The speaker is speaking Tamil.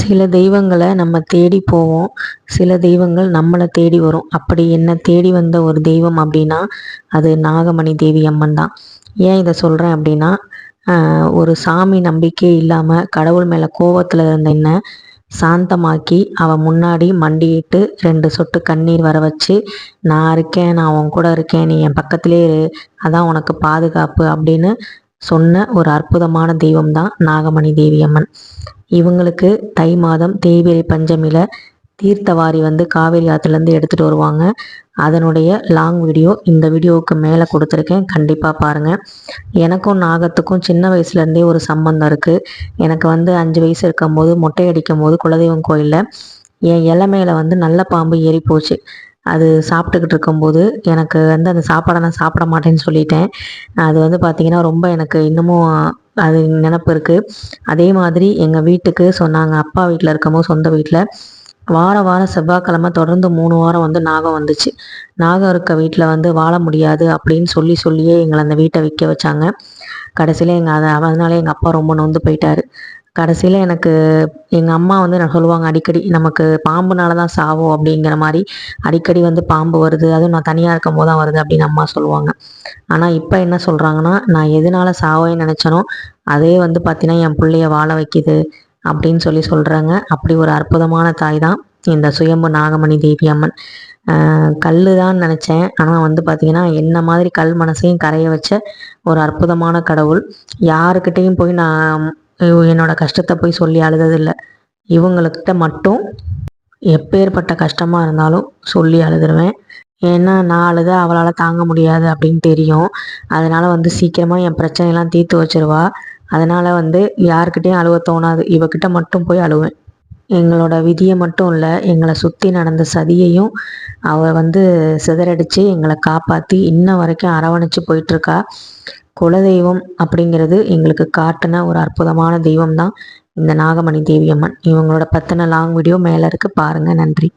சில தெய்வங்களை நம்ம தேடி போவோம். சில தெய்வங்கள் நம்மளை தேடி வரும். அப்படி என்ன தேடி வந்த ஒரு தெய்வம் அப்படின்னா அது நாகமணி தேவி அம்மன் தான். ஏன் இதை சொல்கிறேன் அப்படின்னா ஒரு சாமி நம்பிக்கை இல்லாமல் கடவுள் மேலே கோவத்தில் இருந்த என்ன சாந்தமாக்கி அவன் முன்னாடி மண்டியிட்டு ரெண்டு சொட்டு கண்ணீர் வர வச்சு நான் இருக்கேன் நான் உன் கூட இருக்கேன் நீ என் பக்கத்திலே இரு அதான் உனக்கு பாதுகாப்பு அப்படின்னு சொன்ன ஒரு அற்புதமான தெய்வம் தான் நாகமணி தேவி அம்மன் இவங்களுக்கு தை மாதம் தேய்பிரை பஞ்சமியில் தீர்த்தவாரி வந்து காவேரி ஆற்றுலேருந்து எடுத்துகிட்டு வருவாங்க. அதனுடைய லாங் வீடியோ இந்த வீடியோவுக்கு மேலே கொடுத்துருக்கேன். கண்டிப்பாக பாருங்கள் எனக்கும் நாகத்துக்கும் சின்ன வயசுலேருந்தே ஒரு சம்மந்தம் இருக்குது எனக்கு வந்து அஞ்சு வயசு இருக்கும்போது மொட்டை அடிக்கும் போது குலதெய்வம் கோயிலில் என் இலை மேலே வந்து நல்ல பாம்பு ஏறி போச்சு அது சாப்பிட்டுக்கிட்டு இருக்கும்போது எனக்கு வந்து அந்த சாப்பாடை நான் சாப்பிட மாட்டேன்னு சொல்லிட்டேன். அது வந்து பார்த்திங்கன்னா ரொம்ப எனக்கு இன்னமும் அது நினப்பு இருக்குது அதே மாதிரி எங்கள் வீட்டுக்கு சொன்னாங்க அப்பா வீட்டில் இருக்கமோ சொந்த வீட்டில் வாரம் வாரம் செவ்வாய்க்கிழமை தொடர்ந்து மூணு வாரம் வந்து நாகம் வந்துச்சு. நாகம் இருக்க வீட்டில் வந்து வாழ முடியாது அப்படின்னு சொல்லி சொல்லியே எங்களை அந்த வீட்டை விற்க வச்சாங்க. கடைசியில் எங்கள் அதை அதனால எங்கள் அப்பா ரொம்ப நொந்து போயிட்டாரு. கடைசியில் எனக்கு எங்கள் அம்மா வந்து நான் சொல்லுவாங்க அடிக்கடி நமக்கு பாம்புனால தான் சாவோம் அப்படிங்கிற மாதிரி அடிக்கடி வந்து பாம்பு வருது. அதுவும் நான் தனியாக இருக்கும் போது தான் வருது அப்படின்னு அம்மா சொல்லுவாங்க. ஆனால் இப்போ என்ன சொல்கிறாங்கன்னா நான் எதனால சாவேன்னு நினச்சனோ அதே வந்து பார்த்தீங்கன்னா என் பிள்ளைய வாழ வைக்கிது அப்படின்னு சொல்லி சொல்கிறாங்க அப்படி ஒரு அற்புதமான தாய் தான் இந்த சுயம்பு நாகமணி தேவி அம்மன். கல் தான் நினச்சேன். ஆனால் வந்து பார்த்திங்கன்னா என்ன மாதிரி கல் மனசையும் கரைய வச்ச ஒரு அற்புதமான கடவுள். யாருக்கிட்டேயும் போய் நான் என்னோட கஷ்டத்தை போய் சொல்லி அழுததில்லை. இவங்கக்கிட்ட மட்டும் எப்பேற்பட்ட கஷ்டமாக இருந்தாலும் சொல்லி அழுதுருவேன். ஏன்னா நான் அழுத அவளால் தாங்க முடியாது அப்படின்னு தெரியும். அதனால் வந்து சீக்கிரமாக என் பிரச்சனையெல்லாம் தீர்த்து வச்சிருவா. அதனால் வந்து யாருக்கிட்டேயும் அழுவ தோணாது. இவக்கிட்ட மட்டும் போய் அழுவேன். எங்களோட விதியை மட்டும் இல்லை எங்களை சுற்றி நடந்த சதியையும் அவள் வந்து சிதறடித்து எங்களை காப்பாற்றி இன்ன வரைக்கும் அரவணைச்சு போயிட்டுருக்கா குலதெய்வம் அப்படிங்கிறது எங்களுக்கு காட்டின ஒரு அற்புதமான தெய்வம் தான் இந்த நாகமணி தேவியம்மன். இவங்களோட பற்றின லாங் வீடியோ மேலே இருக்குது பாருங்கள் நன்றி.